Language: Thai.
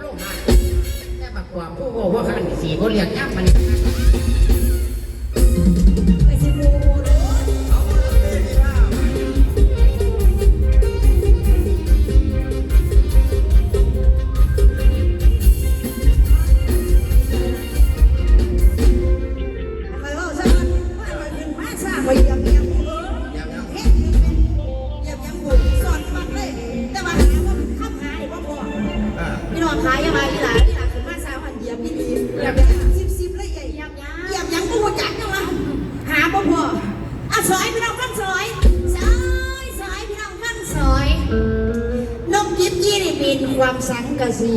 โลกมาแต่บักกว่าผู้โง่ว่าขันสีบ่เรียกย่ำมัน สอยพี่น้องข้างสอยซอยซอยพี่น้องข้างสอยนกยิบยี่นี่บินความสังกะสี